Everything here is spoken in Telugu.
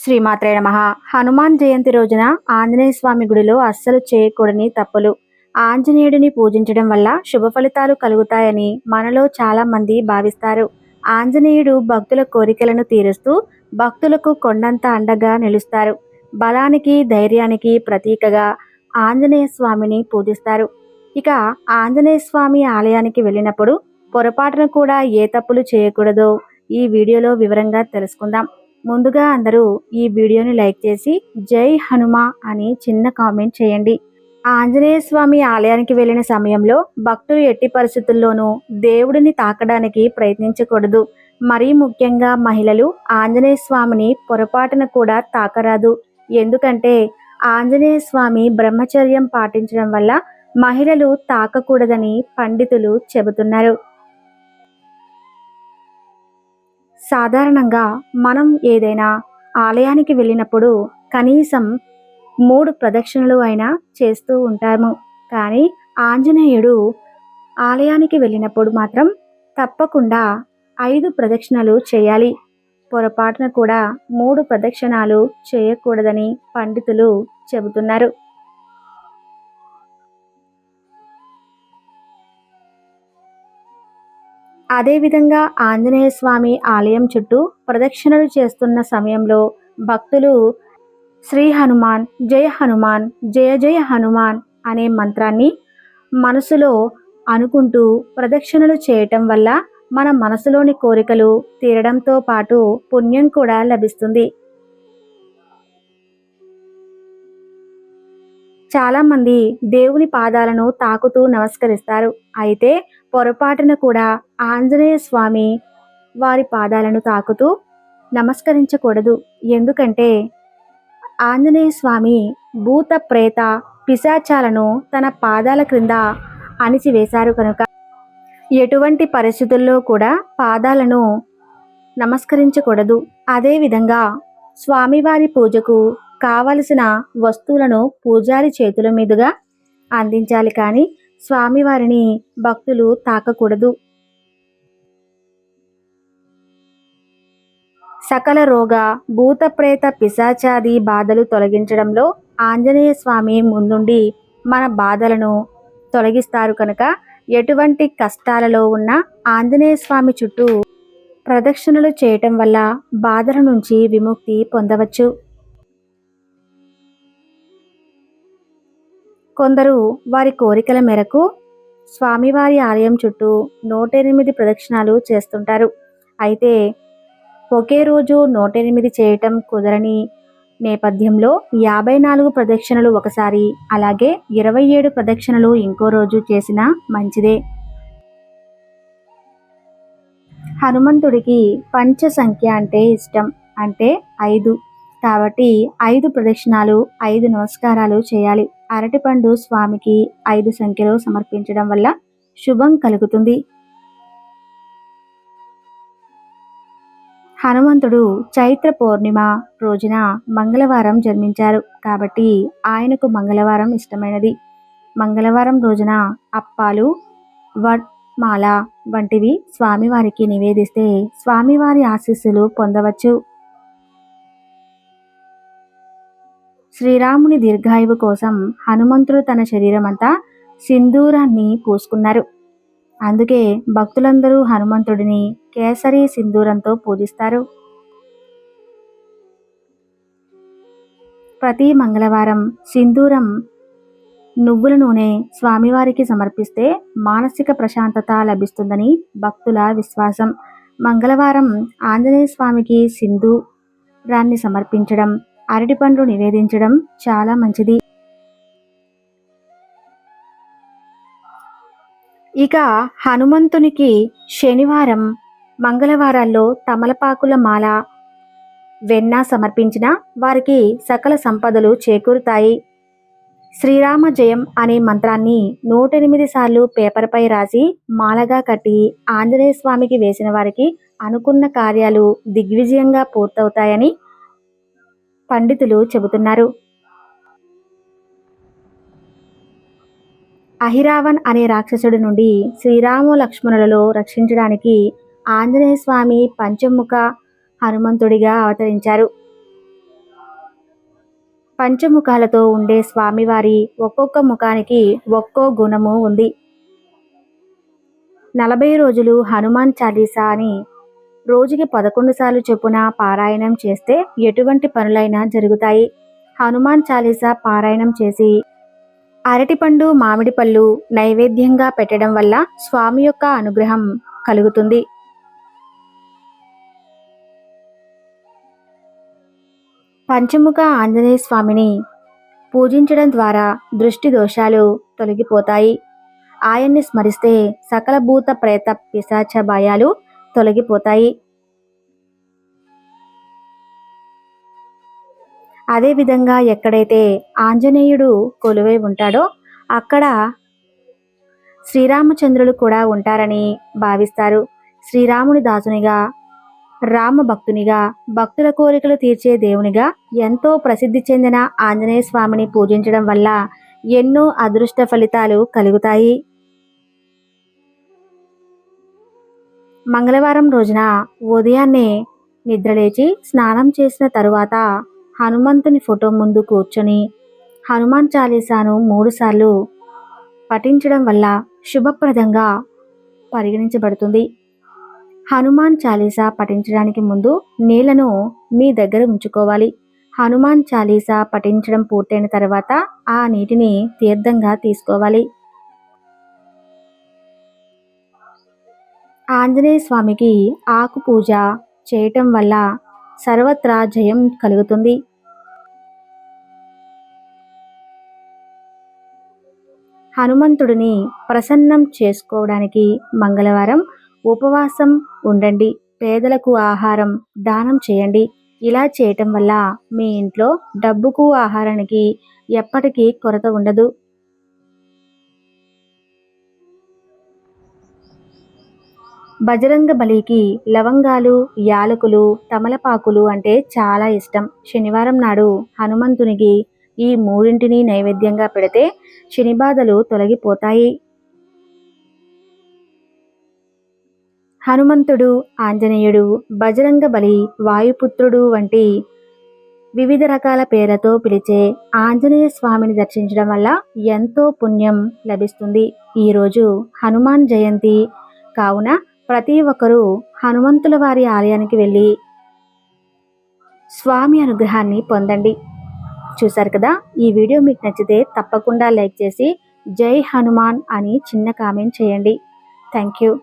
శ్రీమాత్రే నమ. హనుమాన్ జయంతి రోజున ఆంజనేయ స్వామి గుడిలో అస్సలు చేయకూడని తప్పులు. ఆంజనేయుడిని పూజించడం వల్ల శుభ ఫలితాలు కలుగుతాయని మనలో చాలా మంది భావిస్తారు. ఆంజనేయుడు భక్తుల కోరికలను తీరుస్తూ భక్తులకు కొండంత అండగా నిలుస్తారు. బలానికి ధైర్యానికి ప్రతీకగా ఆంజనేయ స్వామిని పూజిస్తారు. ఇక ఆంజనేయ స్వామి ఆలయానికి వెళ్ళినప్పుడు పొరపాటున కూడా ఏ తప్పులు చేయకూడదో ఈ వీడియోలో వివరంగా తెలుసుకుందాం. ముందుగా అందరూ ఈ వీడియోని లైక్ చేసి జై హనుమ అని చిన్న కామెంట్ చేయండి. ఆంజనేయ స్వామి ఆలయానికి వెళ్ళిన సమయంలో భక్తులు ఎట్టి పరిస్థితుల్లోనూ దేవుడిని తాకడానికి ప్రయత్నించకూడదు. మరీ ముఖ్యంగా మహిళలు ఆంజనేయ స్వామిని పొరపాటున కూడా తాకరాదు. ఎందుకంటే ఆంజనేయ స్వామి బ్రహ్మచర్యం పాటించడం వల్ల మహిళలు తాకకూడదని పండితులు చెబుతున్నారు. సాధారణంగా మనం ఏదైనా ఆలయానికి వెళ్ళినప్పుడు కనీసం మూడు ప్రదక్షిణలు అయినా చేస్తూ ఉంటాము. కానీ ఆంజనేయుడు ఆలయానికి వెళ్ళినప్పుడు మాత్రం తప్పకుండా ఐదు ప్రదక్షిణలు చేయాలి. పొరపాటున కూడా మూడు ప్రదక్షిణాలు చేయకూడదని పండితులు చెబుతున్నారు. అదేవిధంగా ఆంజనేయ స్వామి ఆలయం చుట్టూ ప్రదక్షిణలు చేస్తున్న సమయంలో భక్తులు శ్రీ హనుమాన్ జయ హనుమాన్ జయ జయ హనుమాన్ అనే మంత్రాన్ని మనసులో అనుకుంటూ ప్రదక్షిణలు చేయటం వల్ల మన మనసులోని కోరికలు తీరడంతో పాటు పుణ్యం కూడా లభిస్తుంది. చాలామంది దేవుని పాదాలను తాకుతూ నమస్కరిస్తారు. అయితే పొరపాటున కూడా ఆంజనేయ స్వామి వారి పాదాలను తాకుతూ నమస్కరించకూడదు. ఎందుకంటే ఆంజనేయ స్వామి భూత ప్రేత పిశాచాలను తన పాదాల క్రింద అణిచివేశారు కనుక ఎటువంటి పరిస్థితుల్లో కూడా పాదాలను నమస్కరించకూడదు. అదేవిధంగా స్వామివారి పూజకు కావలసిన వస్తువులను పూజారి చేతుల మీదుగా అందించాలి కానీ స్వామివారిని భక్తులు తాకకూడదు. సకల రోగ భూత ప్రేత పిశాచాది బాధలు తొలగించడంలో ఆంజనేయ స్వామి ముందుండి మన బాధలను తొలగిస్తారు కనుక ఎటువంటి కష్టాలలో ఉన్న ఆంజనేయ స్వామి చుట్టూ ప్రదక్షిణలు చేయటం వల్ల బాధల నుంచి విముక్తి పొందవచ్చు. కొందరు వారి కోరికల మేరకు స్వామివారి ఆలయం చుట్టూ నూట ఎనిమిది ప్రదక్షిణాలు చేస్తుంటారు. అయితే ఒకే రోజు నూట ఎనిమిది చేయటం కుదరని నేపథ్యంలో యాభై నాలుగు ప్రదక్షిణలు ఒకసారి అలాగే ఇరవై ఏడు ప్రదక్షిణలు ఇంకో రోజు చేసినా మంచిదే. హనుమంతుడికి పంచ సంఖ్య అంటే ఇష్టం అంటే ఐదు. కాబట్టి ఐదు ప్రదక్షిణాలు ఐదు నమస్కారాలు చేయాలి. అరటిపండు స్వామికి ఐదు సంఖ్యలో సమర్పించడం వల్ల శుభం కలుగుతుంది. హనుమంతుడు చైత్ర పౌర్ణిమ రోజున మంగళవారం జన్మించారు. కాబట్టి ఆయనకు మంగళవారం ఇష్టమైనది. మంగళవారం రోజున అప్పాలు వడ్మాల వంటివి స్వామివారికి నివేదిస్తే స్వామివారి ఆశీస్సులు పొందవచ్చు. శ్రీరాముని దీర్ఘాయువు కోసం హనుమంతుడు తన శరీరం అంతా సింధూరాన్ని పూసుకున్నారు. అందుకే భక్తులందరూ హనుమంతుడిని కేసరి సింధూరంతో పూజిస్తారు. ప్రతి మంగళవారం సింధూరం నువ్వుల నూనె స్వామివారికి సమర్పిస్తే మానసిక ప్రశాంతత లభిస్తుందని భక్తుల విశ్వాసం. మంగళవారం ఆంజనేయ స్వామికి సింధూరాన్ని సమర్పించడం అరటిపండ్లు నివేదించడం చాలా మంచిది. ఇక హనుమంతునికి శనివారం మంగళవారాల్లో తమలపాకుల మాల వెన్న సమర్పించిన వారికి సకల సంపదలు చేకూరుతాయి. శ్రీరామ జయం అనే మంత్రాన్ని నూట ఎనిమిది సార్లు పేపర్పై రాసి మాలగా కట్టి ఆంజనేయ స్వామికి వేసిన వారికి అనుకున్న కార్యాలు దిగ్విజయంగా పూర్తవుతాయని పండితులు చెబుతున్నారు. అహిరావన్ అనే రాక్షసుడి నుండి శ్రీరాము లక్ష్మణులలో రక్షించడానికి ఆంజనేయ స్వామి పంచముఖ హనుమంతుడిగా అవతరించారు. పంచముఖాలతో ఉండే స్వామివారి ఒక్కొక్క ముఖానికి ఒక్కో గుణము ఉంది. నలభై రోజులు హనుమాన్ చాలీసా అని రోజుకి పదకొండు సార్లు చొప్పున పారాయణం చేస్తే ఎటువంటి పనులైనా జరుగుతాయి. హనుమాన్ చాలీసా పారాయణం చేసి అరటిపండు మామిడి పళ్ళు నైవేద్యంగా పెట్టడం వల్ల స్వామి యొక్క అనుగ్రహం కలుగుతుంది. పంచముఖ ఆంజనేయ స్వామిని పూజించడం ద్వారా దృష్టి దోషాలు తొలగిపోతాయి. ఆయన్ని స్మరిస్తే సకల భూత ప్రేత పిశాచ భయాలు తొలగిపోతాయి. అదేవిధంగా ఎక్కడైతే ఆంజనేయుడు కొలువై ఉంటాడో అక్కడ శ్రీరామచంద్రులు కూడా ఉంటారని భావిస్తారు. శ్రీరాముని దాసునిగా రామ భక్తునిగా భక్తుల కోరికలు తీర్చే దేవునిగా ఎంతో ప్రసిద్ధి చెందిన ఆంజనేయ స్వామిని పూజించడం వల్ల ఎన్నో అదృష్ట ఫలితాలు కలుగుతాయి. మంగళవారం రోజున ఉదయాన్నే నిద్రలేచి స్నానం చేసిన తరువాత హనుమంతుని ఫోటో ముందు కూర్చొని హనుమాన్ చాలీసాను మూడుసార్లు పఠించడం వల్ల శుభప్రదంగా పరిగణించబడుతుంది. హనుమాన్ చాలీసా పఠించడానికి ముందు నీళ్ళను మీ దగ్గర ఉంచుకోవాలి. హనుమాన్ చాలీసా పఠించడం పూర్తయిన తర్వాత ఆ నీటిని తీర్థంగా తీసుకోవాలి. ఆంజనేయ స్వామికి ఆకు పూజ చేయటం వల్ల సర్వత్రా జయం కలుగుతుంది. హనుమంతుడిని ప్రసన్నం చేసుకోవడానికి మంగళవారం ఉపవాసం ఉండండి. పేదలకు ఆహారం దానం చేయండి. ఇలా చేయటం వల్ల మీ ఇంట్లో డబ్బుకు ఆహారానికి ఎప్పటికీ కొరత ఉండదు. బజరంగ బలికి లవంగాలు యాలకులు తమలపాకులు అంటే చాలా ఇష్టం. శనివారం నాడు హనుమంతునికి ఈ మూడింటిని నైవేద్యంగా పెడితే శని బాధలు తొలగిపోతాయి. హనుమంతుడు ఆంజనేయుడు బజరంగ బలి వాయుపుత్రుడు వంటి వివిధ రకాల పేర్లతో పిలిచే ఆంజనేయ స్వామిని దర్శించడం వల్ల ఎంతో పుణ్యం లభిస్తుంది. ఈరోజు హనుమాన్ జయంతి. కావున ప్రతి ఒక్కరూ హనుమంతుల వారి ఆలయానికి వెళ్ళి స్వామి అనుగ్రహాన్ని పొందండి. చూసారు కదా? ఈ వీడియో మీకు నచ్చితే తప్పకుండా లైక్ చేసి జై హనుమాన్ అని చిన్న కామెంట్ చేయండి. Thank you.